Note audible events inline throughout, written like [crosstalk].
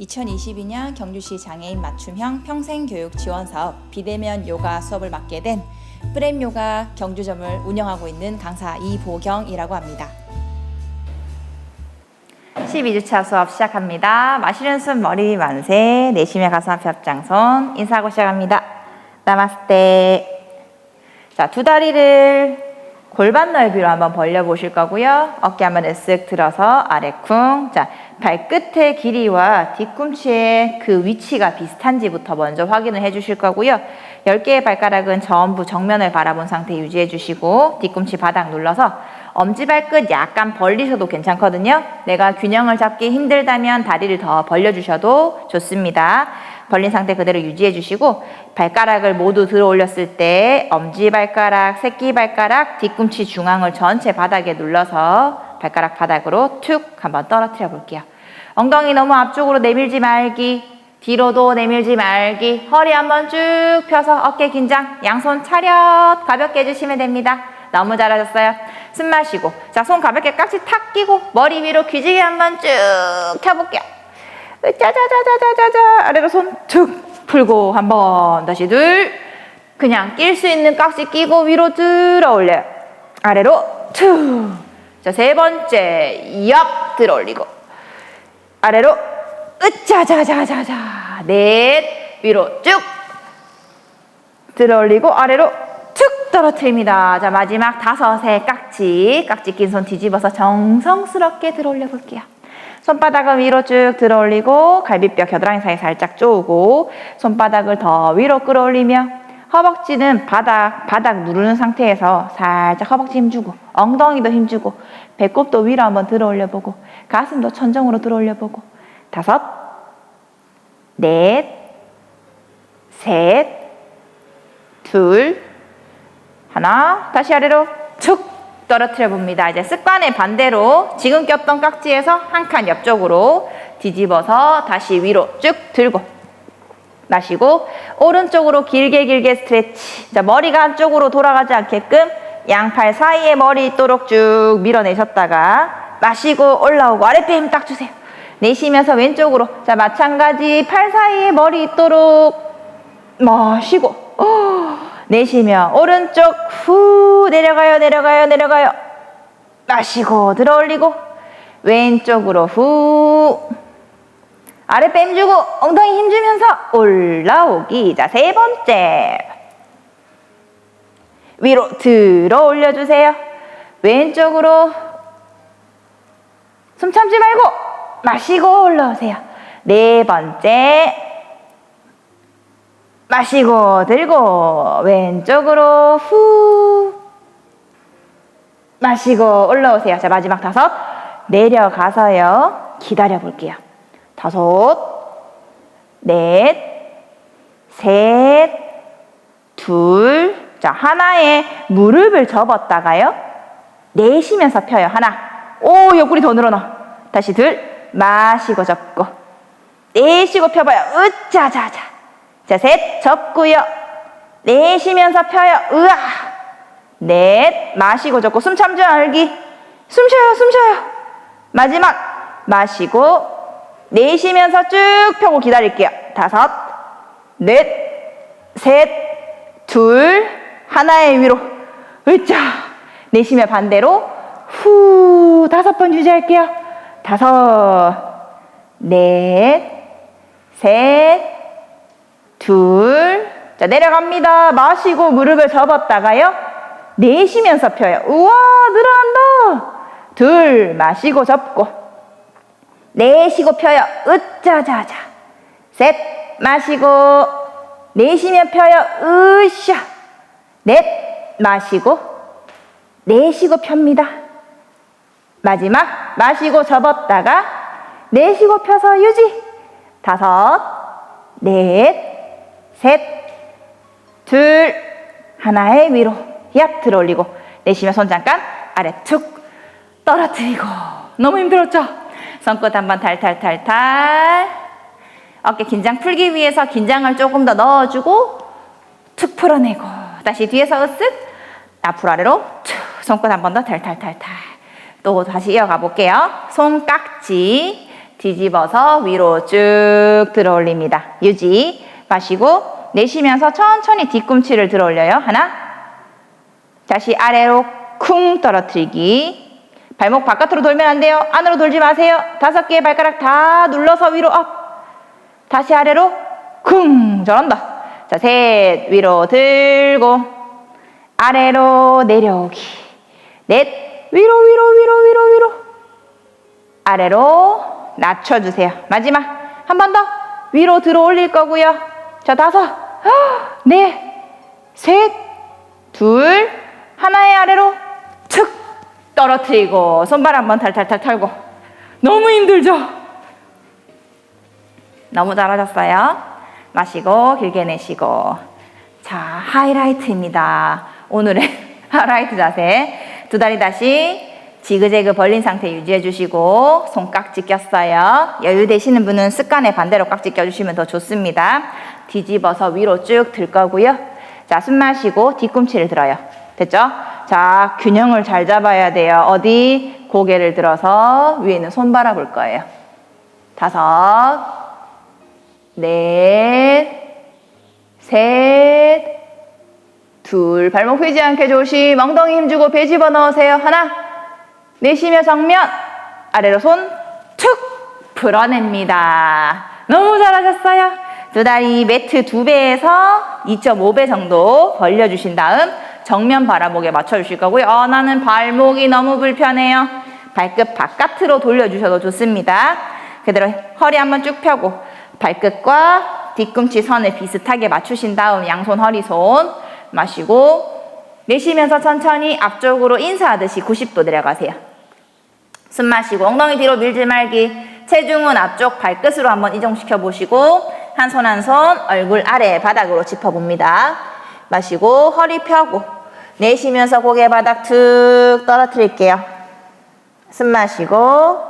2022년 경주시 장애인 맞춤형 평생교육 지원 사업 비대면 요가 수업을 맡게 된 프렘 요가 경주점을 운영하고 있는 강사 이보경이라고 합니다. 12주차 수업 시작합니다. 마시는 숨 머리 만세 내쉬며 가슴 앞에 앞장선 인사하고 시작합니다. 나마스테 자, 두 다리를 골반 넓이로 한번 벌려 보실 거고요. 어깨 한번 쓱 들어서 아래 쿵. 자, 발끝의 길이와 뒤꿈치의 그 위치가 비슷한지부터 먼저 확인을 해 주실 거고요. 10개의 발가락은 전부 정면을 바라본 상태 유지해 주시고 뒤꿈치 바닥 눌러서 엄지발끝 약간 벌리셔도 괜찮거든요. 내가 균형을 잡기 힘들다면 다리를 더 벌려 주셔도 좋습니다. 벌린 상태 그대로 유지해 주시고 발가락을 모두 들어 올렸을 때 엄지발가락, 새끼발가락, 뒤꿈치 중앙을 전체 바닥에 눌러서 발가락 바닥으로 툭 한번 떨어뜨려 볼게요. 엉덩이 너무 앞쪽으로 내밀지 말기, 뒤로도 내밀지 말기, 허리 한번 쭉 펴서 어깨 긴장, 양손 차렷 가볍게 해주시면 됩니다. 너무 잘하셨어요. 숨 마시고, 자, 손 가볍게 깍지 탁 끼고, 머리 위로 귀지개 한번 쭉 켜볼게요. 짜자자자자자자 아래로 손 툭 풀고 한번 다시 둘. 그냥 낄 수 있는 깍지 끼고 위로 들어 올려요. 아래로 툭 자 세 번째. 옆 들어 올리고 아래로 으짜자자자자. 넷 위로 쭉. 들어 올리고 아래로 툭 떨어뜨립니다. 자 마지막 다섯의 깍지. 깍지 낀 손 뒤집어서 정성스럽게 들어 올려 볼게요. 손바닥은 위로 쭉 들어 올리고 갈비뼈 겨드랑이 사이 살짝 쪼고 손바닥을 더 위로 끌어올리며 허벅지는 바닥 바닥 누르는 상태에서 살짝 허벅지 힘주고 엉덩이도 힘주고 배꼽도 위로 한번 들어 올려보고 가슴도 천정으로 들어 올려보고 다섯 넷 셋 둘 하나 다시 아래로 툭 떨어뜨려 봅니다. 이제 습관의 반대로 지금 꼈던 깍지에서 한 칸 옆쪽으로 뒤집어서 다시 위로 쭉 들고 마시고 오른쪽으로 길게 길게 스트레치. 자, 머리가 한쪽으로 돌아가지 않게끔 양팔 사이에 머리 있도록 쭉 밀어내셨다가 마시고 올라오고 아랫배 힘 딱 주세요. 내쉬면서 왼쪽으로. 자 마찬가지 팔 사이에 머리 있도록 마시고. 어, 내쉬며 오른쪽 후 내려가요 내려가요 내려가요. 마시고 들어 올리고 왼쪽으로 후 아랫배 힘주고 엉덩이 힘주면서 올라오기. 자 세 번째 위로 들어 올려주세요. 왼쪽으로 숨 참지 말고 마시고 올라오세요. 네 번째. 마시고 들고 왼쪽으로 후. 마시고 올라오세요. 자 마지막 다섯. 내려가서요. 기다려 볼게요. 다섯. 넷. 셋, 둘, 자, 하나에 무릎을 접었다가요. 내쉬면서 펴요. 하나. 오, 옆구리 더 늘어나. 다시 둘, 마시고 접고. 내쉬고 펴봐요. 으짜자자. 자, 셋, 접고요. 내쉬면서 펴요. 으아. 넷, 마시고 접고. 숨 참지 말기. 숨 쉬어요, 숨 쉬어요. 마지막, 마시고, 내쉬면서 쭉 펴고 기다릴게요. 다섯, 넷, 셋, 둘, 하나의 위로. 으짜. 내쉬며 반대로. 후, 다섯 번 유지할게요. 다섯, 넷, 셋, 둘, 자, 내려갑니다. 마시고 무릎을 접었다가요. 내쉬면서 펴요. 우와, 늘어난다. 둘, 마시고 접고. 내쉬고 펴요. 으짜자자. 셋, 마시고. 내쉬며 펴요. 으쌰. 넷, 마시고. 내쉬고 펴니다. 마지막, 마시고 접었다가, 내쉬고 펴서 유지. 다섯, 넷, 셋, 둘, 하나의 위로 얍 들어 올리고 내쉬며 손 잠깐 아래 툭 떨어뜨리고 너무 힘들었죠? 손끝 한번 탈탈탈탈 어깨 긴장 풀기 위해서 긴장을 조금 더 넣어주고 툭 풀어내고 다시 뒤에서 으쓱 앞으로 아래로 툭 손끝 한 번 더 탈탈탈탈 또 다시 이어가 볼게요 손깍지 뒤집어서 위로 쭉 들어 올립니다. 유지. 마시고 내쉬면서 천천히 뒤꿈치를 들어 올려요. 하나. 다시 아래로 쿵 떨어뜨리기. 발목 바깥으로 돌면 안 돼요. 안으로 돌지 마세요. 다섯 개의 발가락 다 눌러서 위로 업. 다시 아래로 쿵 저런다. 자, 셋 위로 들고 아래로 내려오기. 넷 위로 위로 위로 위로 위로 아래로 낮춰주세요. 마지막 한 번 더 위로 들어 올릴 거고요. 자 다섯 넷 [gasps] 셋 둘 하나의 아래로 툭 떨어뜨리고 손발 한번 탈탈탈 털고 너무 힘들죠? 너무 잘하셨어요. 마시고 길게 내쉬고 자 하이라이트입니다. 오늘의 [laughs] 하이라이트 자세 두 다리 다시 지그재그 벌린 상태 유지해 주시고 손 깍지 꼈어요. 여유 되시는 분은 습관에 반대로 깍지 껴주시면 더 좋습니다. 뒤집어서 위로 쭉 들 거고요. 자, 숨 마시고 뒤꿈치를 들어요. 됐죠? 자, 균형을 잘 잡아야 돼요. 어디? 고개를 들어서 위에 있는 손 바라볼 거예요. 다섯, 넷, 셋, 둘. 발목 휘지 않게 조심. 엉덩이 힘주고 배 집어 넣으세요. 하나, 내쉬며 정면, 아래로 손 툭 풀어냅니다. 너무 잘하셨어요. 두 다리 매트 두 배에서 2.5배 정도 벌려주신 다음 정면 바라보게 맞춰주실 거고요. 어, 나는 발목이 너무 불편해요. 발끝 바깥으로 돌려주셔도 좋습니다. 그대로 허리 한번 쭉 펴고 발끝과 뒤꿈치 선을 비슷하게 맞추신 다음 양손 허리손 마시고 내쉬면서 천천히 앞쪽으로 인사하듯이 90도 내려가세요. 숨 마시고 엉덩이 뒤로 밀지 말기. 체중은 앞쪽 발끝으로 한번 이동시켜 보시고 한 손 한 손 얼굴 아래 바닥으로 짚어 봅니다. 마시고 허리 펴고 내쉬면서 고개 바닥 툭 떨어뜨릴게요. 숨 마시고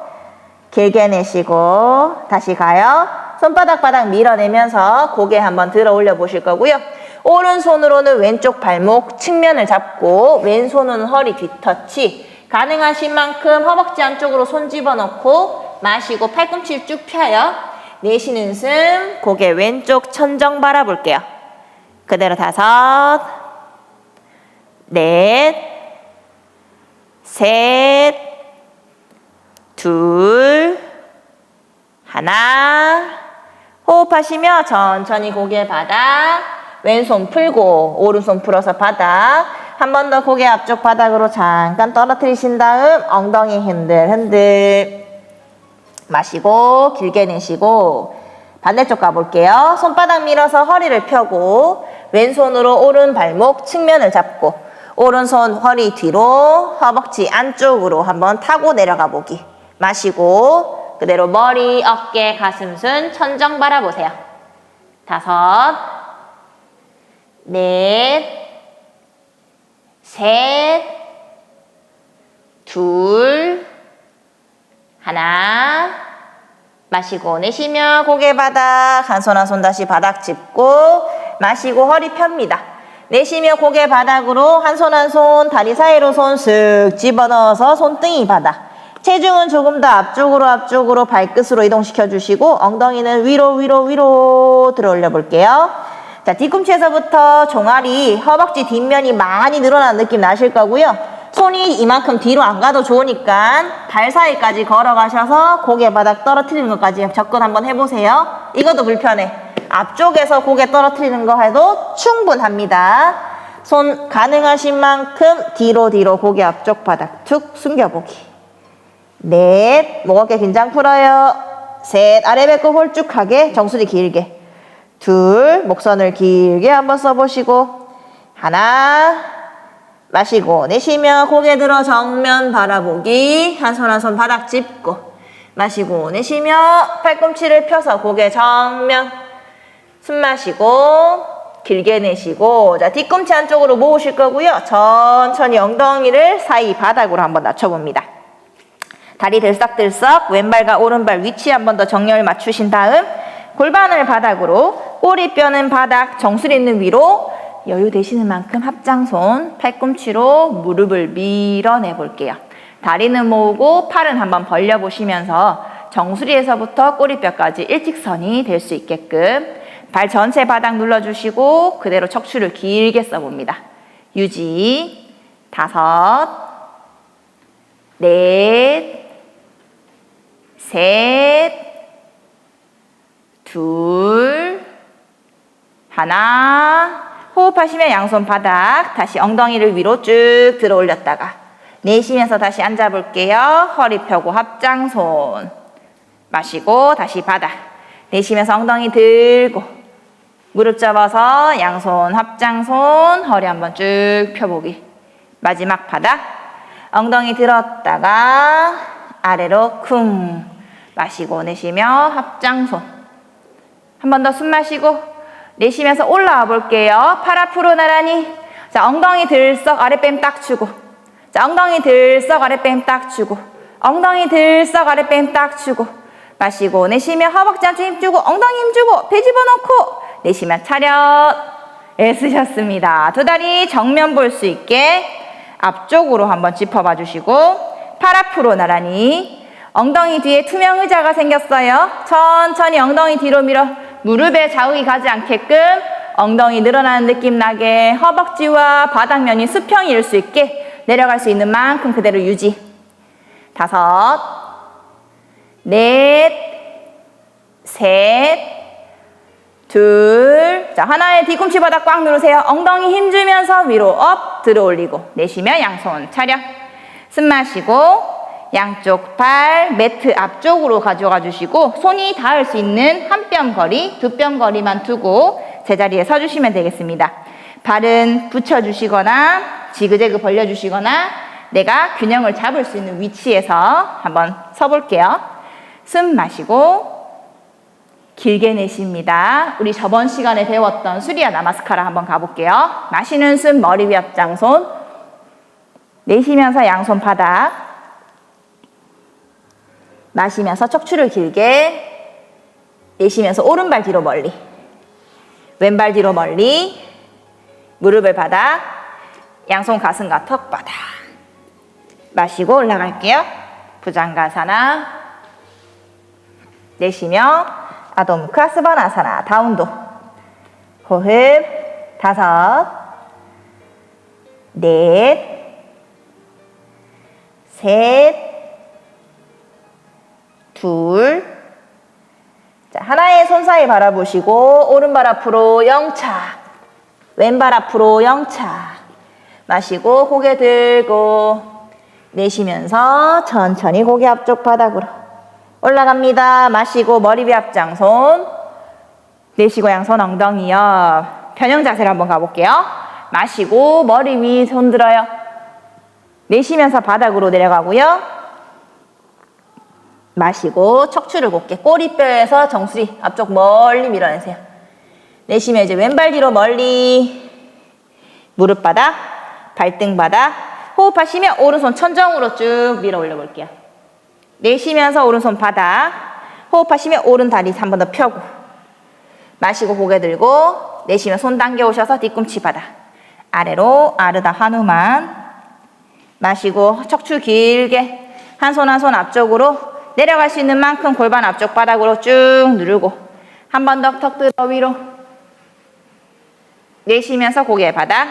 길게 내쉬고 다시 가요. 손바닥 바닥 밀어내면서 고개 한번 들어 올려 보실 거고요. 오른손으로는 왼쪽 발목 측면을 잡고 왼손은 허리 뒤터치 가능하신 만큼 허벅지 안쪽으로 손 집어넣고 마시고 팔꿈치를 쭉 펴요. 내쉬는 숨 고개 왼쪽 천정 바라볼게요. 그대로 다섯 넷 셋, 둘, 하나. 호흡하시며 천천히 고개 바닥, 왼손 풀고 오른손 풀어서 바닥. 한 번 더 고개 앞쪽 바닥으로 잠깐 떨어뜨리신 다음 엉덩이 흔들 흔들. 마시고 길게 내쉬고 반대쪽 가볼게요. 손바닥 밀어서 허리를 펴고 왼손으로 오른 발목 측면을 잡고 오른손 허리 뒤로 허벅지 안쪽으로 한번 타고 내려가 보기. 마시고 그대로 머리, 어깨, 가슴 순 천정 바라보세요. 다섯, 넷, 셋, 둘, 하나. 마시고 내쉬며 고개 바닥 한 손 한 손 다시 바닥 짚고 마시고 허리 펴니다. 내쉬며 고개 바닥으로 한 손 한 손 다리 사이로 손 쓱 집어넣어서 손등이 바닥. 체중은 조금 더 앞쪽으로 앞쪽으로 발끝으로 이동시켜 주시고 엉덩이는 위로 위로 위로 들어 올려 볼게요. 자 뒤꿈치에서부터 종아리 허벅지 뒷면이 많이 늘어난 느낌 나실 거고요. 손이 이만큼 뒤로 안 가도 좋으니까 발 사이까지 걸어가셔서 고개 바닥 떨어뜨리는 것까지 접근 한번 해보세요. 이것도 불편해. 앞쪽에서 고개 떨어뜨리는 거 해도 충분합니다. 손 가능하신 만큼 뒤로 뒤로 고개 앞쪽 바닥 툭 숨겨보기. 넷, 목 어깨 긴장 풀어요. 셋, 아래 배꼽 홀쭉하게 정수리 길게. 둘, 목선을 길게 한번 써보시고. 하나, 마시고 내쉬며 고개 들어 정면 바라보기 한 손 한 손 바닥 짚고 마시고 내쉬며 팔꿈치를 펴서 고개 정면 숨 마시고 길게 내쉬고 자 뒤꿈치 안쪽으로 모으실 거고요 천천히 엉덩이를 사이 바닥으로 한번 낮춰봅니다 다리 들썩들썩 왼발과 오른발 위치 한 번 더 정렬 맞추신 다음 골반을 바닥으로 꼬리뼈는 바닥 정수리 있는 위로 여유 되시는 만큼 합장손 팔꿈치로 무릎을 밀어내 볼게요. 다리는 모으고 팔은 한번 벌려 보시면서 정수리에서부터 꼬리뼈까지 일직선이 될 수 있게끔 발 전체 바닥 눌러주시고 그대로 척추를 길게 써봅니다. 유지 다섯 넷 셋, 둘, 하나. 호흡하시면 양손 바닥, 다시 엉덩이를 위로 쭉 들어 올렸다가 내쉬면서 다시 앉아 볼게요. 허리 펴고 합장손. 마시고 다시 바닥. 내쉬면서 엉덩이 들고 무릎 접어서 양손 합장손 허리 한번 쭉 펴보기. 마지막 바닥. 엉덩이 들었다가 아래로 쿵 마시고 내쉬며 합장손. 한 번 더 숨 마시고 내쉬면서 올라와 볼게요. 팔 앞으로 나란히. 자, 엉덩이 들썩 아랫뱀 딱 주고. 자, 엉덩이 들썩 아랫뱀 딱 주고. 엉덩이 들썩 아랫뱀 딱 주고. 마시고 내쉬며 허벅지 한쪽 힘 주고 엉덩이 힘 주고 배 집어넣고 내쉬면 차렷. 애쓰셨습니다. 두 다리 정면 볼 수 있게 앞쪽으로 한번 짚어봐 주시고 팔 앞으로 나란히 엉덩이 뒤에 투명 의자가 생겼어요. 천천히 엉덩이 뒤로 밀어 무릎에 자극이 가지 않게끔 엉덩이 늘어나는 느낌 나게 허벅지와 바닥면이 수평일 수 있게 내려갈 수 있는 만큼 그대로 유지. 다섯, 넷, 셋, 둘. 자, 하나의 뒤꿈치 바닥 꽉 누르세요. 엉덩이 힘주면서 위로 업 들어 올리고 내쉬면 양손 차려. 숨 마시고 양쪽 팔 매트 앞쪽으로 가져가 주시고 손이 닿을 수 있는 한 뼘 거리, 두 뼘 거리만 두고 제자리에 서 주시면 되겠습니다. 발은 붙여 주시거나 지그재그 벌려 주시거나 내가 균형을 잡을 수 있는 위치에서 한번 서 볼게요. 숨 마시고 길게 내쉽니다. 우리 저번 시간에 배웠던 수리야 나마스카라 한번 가볼게요. 마시는 숨 머리 위 앞장손 내쉬면서 양손 바닥 마시면서 척추를 길게 내쉬면서 오른발 뒤로 멀리 왼발 뒤로 멀리 무릎을 바닥 양손 가슴과 턱 바닥 마시고 올라갈게요. 부장가사나 내쉬며 아돔크아 스바나사나 다운도 호흡 다섯 넷셋 둘. 자, 하나의 손 사이 바라보시고, 오른발 앞으로 영차. 왼발 앞으로 영차. 마시고, 고개 들고, 내쉬면서 천천히 고개 앞쪽 바닥으로. 올라갑니다. 마시고, 머리 위 앞장손. 내쉬고, 양손 엉덩이 옆. 변형 자세를 한번 가볼게요. 마시고, 머리 위 손 들어요. 내쉬면서 바닥으로 내려가고요. 마시고 척추를 곧게 꼬리뼈에서 정수리 앞쪽 멀리 밀어내세요. 내쉬면 이제 왼발 뒤로 멀리. 무릎 바닥, 발등 바닥. 호흡하시면 오른손 천정으로 쭉 밀어 올려 볼게요. 내쉬면서 오른손 바닥. 호흡하시면 오른 다리 한 번 더 펴고. 마시고 고개 들고 내쉬면 손 당겨 오셔서 뒤꿈치 바닥. 아래로 아르다 한우만. 마시고 척추 길게 한 손 한 손 앞쪽으로 내려갈 수 있는 만큼 골반 앞쪽 바닥으로 쭉 누르고 한 번 더 턱 들어 위로 내쉬면서 고개 바닥.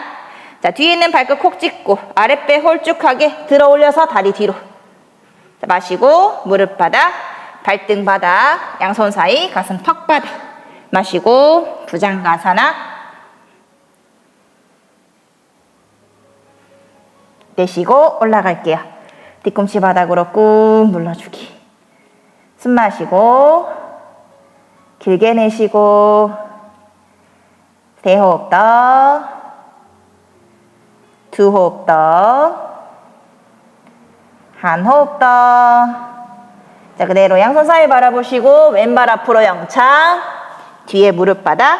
자 뒤에 있는 발끝 콕 찍고 아랫배 홀쭉하게 들어 올려서 다리 뒤로. 자, 마시고 무릎 바닥 발등 바닥 양손 사이 가슴 턱 바닥. 마시고 부장 가사나. 내쉬고 올라갈게요. 뒤꿈치 바닥으로 꾹 눌러주기 숨 마시고 길게 내쉬고 세 호흡 더, 두 호흡 더, 한 호흡 더. 자, 그대로 양손 사이 바라보시고 왼발 앞으로 영차, 뒤에 무릎 바닥,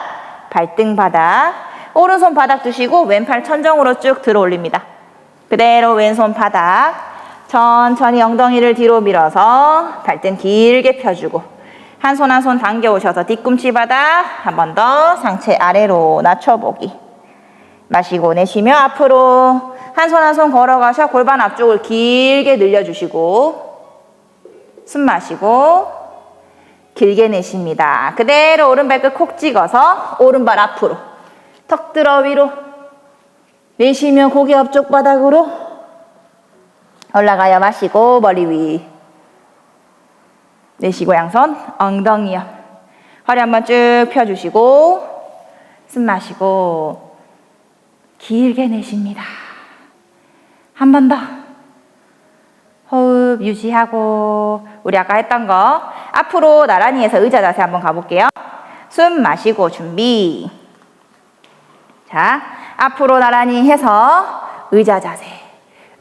발등 바닥, 오른손 바닥 두시고 왼팔 천정으로 쭉 들어 올립니다. 그대로 왼손 바닥, 천천히 엉덩이를 뒤로 밀어서 발등 길게 펴주고 한 손 한 손 당겨 오셔서 뒤꿈치 바닥 한 번 더 상체 아래로 낮춰보기 마시고 내쉬며 앞으로 한 손 한 손 걸어가셔 골반 앞쪽을 길게 늘려주시고 숨 마시고 길게 내쉽니다. 그대로 오른발끝 콕 찍어서 오른발 앞으로 턱 들어 위로 내쉬면 고개 앞쪽 바닥으로 올라가요. 마시고 머리 위 내쉬고 양손 엉덩이요. 허리 한번 쭉 펴주시고 숨 마시고 길게 내쉽니다. 한 번 더. 호흡 유지하고 우리 아까 했던 거 앞으로 나란히 해서 의자 자세 한번 가볼게요. 숨 마시고 준비. 자, 앞으로 나란히 해서 의자 자세,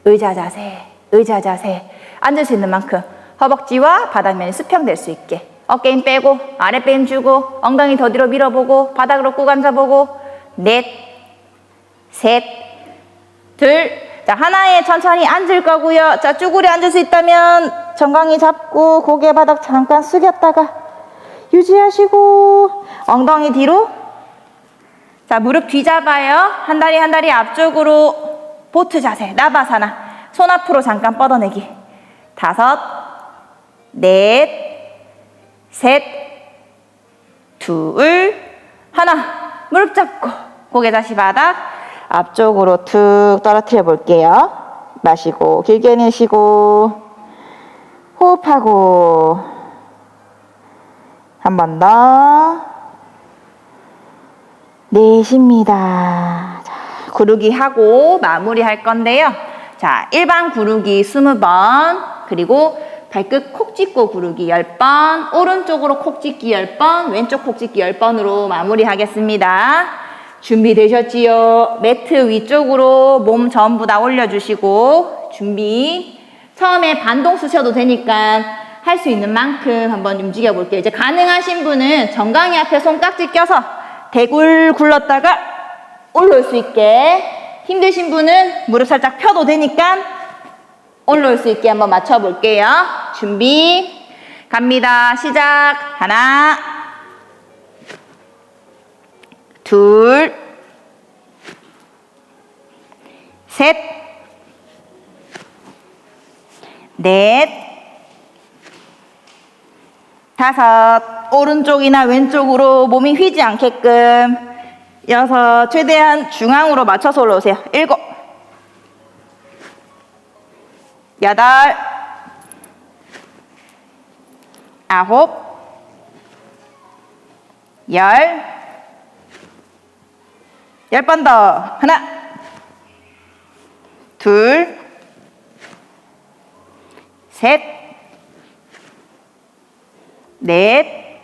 의자 자세, 의자 자세. 앉을 수 있는 만큼 허벅지와 바닥면이 수평될 수 있게 어깨 힘 빼고 아랫배 힘 주고 엉덩이 더 뒤로 밀어보고 바닥으로 꾹 앉아보고 넷, 셋, 둘. 자, 하나에 천천히 앉을 거고요. 자, 쭈구리 앉을 수 있다면 정강이 잡고 고개 바닥 잠깐 숙였다가 유지하시고 엉덩이 뒤로 자, 무릎 뒤잡아요. 한 다리 한 다리 앞쪽으로 보트 자세, 나바사나. 손 앞으로 잠깐 뻗어내기. 다섯, 넷, 셋, 둘, 하나. 무릎 잡고 고개 다시 바닥 앞쪽으로 툭 떨어뜨려 볼게요. 마시고 길게 내쉬고 호흡하고 한 번 더. 내쉽니다. 자, 구르기 하고 마무리 할 건데요. 자, 일반 구르기 20번, 그리고 발끝 콕 찍고 구르기 10번, 오른쪽으로 콕 찍기 10번, 왼쪽 콕 찍기 10번으로 마무리 하겠습니다. 준비되셨지요? 매트 위쪽으로 몸 전부 다 올려주시고, 준비. 처음에 반동 쓰셔도 되니까 할 수 있는 만큼 한번 움직여 볼게요. 이제 가능하신 분은 정강이 앞에 손깍지 껴서 대굴 굴렀다가 올라올 수 있게 힘드신 분은 무릎 살짝 펴도 되니까 올라올 수 있게 한번 맞춰 볼게요. 준비 갑니다. 시작 하나 둘 셋, 넷, 다섯, 오른쪽이나 왼쪽으로 몸이 휘지 않게끔 여섯, 최대한 중앙으로 맞춰서 올라오세요. 일곱, 여덟, 아홉, 열, 열 번 더. 하나, 둘, 셋, 넷,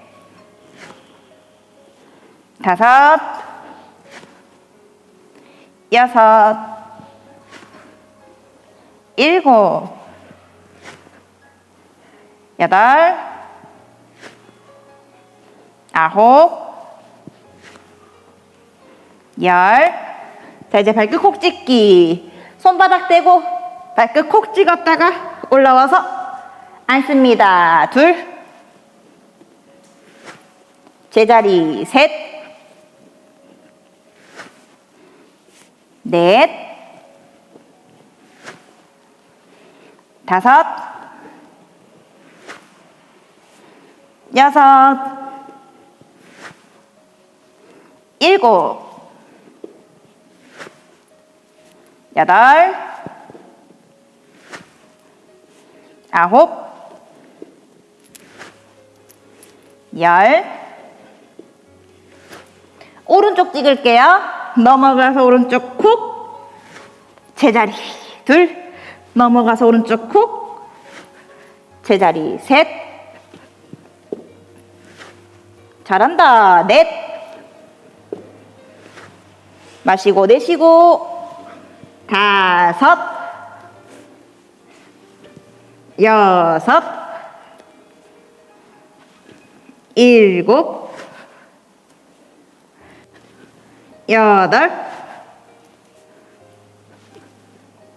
다섯, 여섯, 일곱, 여덟, 아홉, 열. 자, 이제 발끝 콕 찍기. 손바닥 대고 발끝 콕 찍었다가 올라와서 앉습니다. 둘. 제자리 셋. 넷. 다섯. 여섯. 일곱. 여덟, 아홉, 열. 오른쪽 찍을게요. 넘어가서 오른쪽 콕. 제자리 둘. 넘어가서 오른쪽 콕. 제자리 셋. 잘한다. 넷. 마시고 내쉬고 다섯, 여섯, 일곱, 여덟,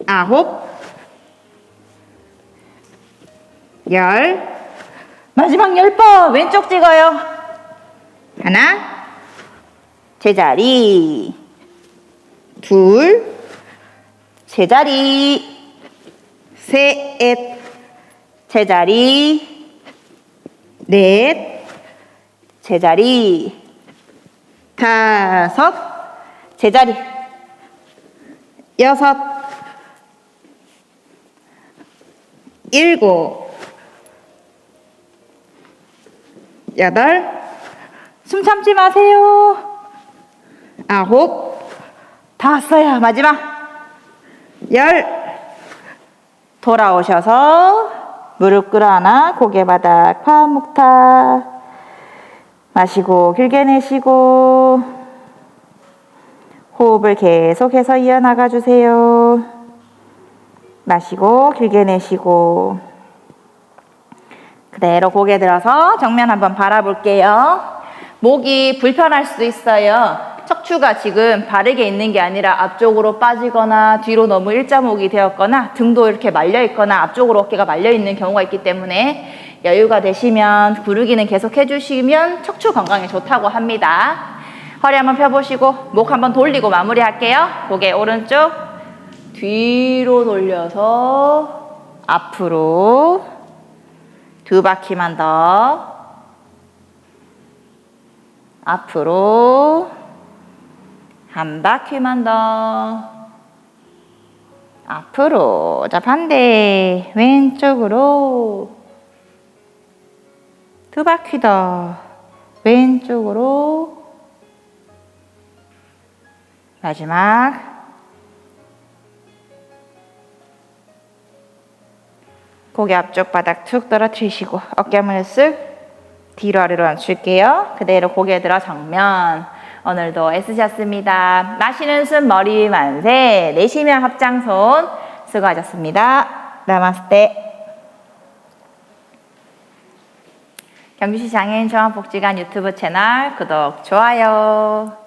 아홉, 열. 마지막 열 번 왼쪽 찍어요. 하나, 제자리, 둘, 제자리 셋 제자리 넷 제자리. 다섯. 제자리. 여섯. 일곱. 여덟. 숨 참지 마세요. 아홉. 다 왔어요. 마지막. 열. 돌아오셔서 무릎 꿇어안아 고개 바닥 파묵타 마시고 길게 내쉬고 호흡을 계속해서 이어나가 주세요. 마시고 길게 내쉬고 그대로 고개 들어서 정면 한번 바라볼게요. 목이 불편할 수도 있어요. 척추가 지금 바르게 있는 게 아니라 앞쪽으로 빠지거나 뒤로 너무 일자목이 되었거나 등도 이렇게 말려 있거나 앞쪽으로 어깨가 말려 있는 경우가 있기 때문에 여유가 되시면 구르기는 계속 해주시면 척추 건강에 좋다고 합니다. 허리 한번 펴보시고 목 한번 돌리고 마무리할게요. 고개 오른쪽 뒤로 돌려서 앞으로 두 바퀴만 더. 앞으로 한 바퀴만 더. 앞으로. 자 반대. 왼쪽으로 두 바퀴 더. 왼쪽으로 마지막 고개 앞쪽 바닥 툭 떨어뜨리시고 어깨 한번 쓱 뒤로 아래로 앉힐게요. 그대로 고개 들어 정면. 오늘도 애쓰셨습니다. 마시는 숨 머리 만세. 내쉬면 합장손. 수고하셨습니다. 나마스테. 경주시 장애인 종합복지관 유튜브 채널 구독, 좋아요.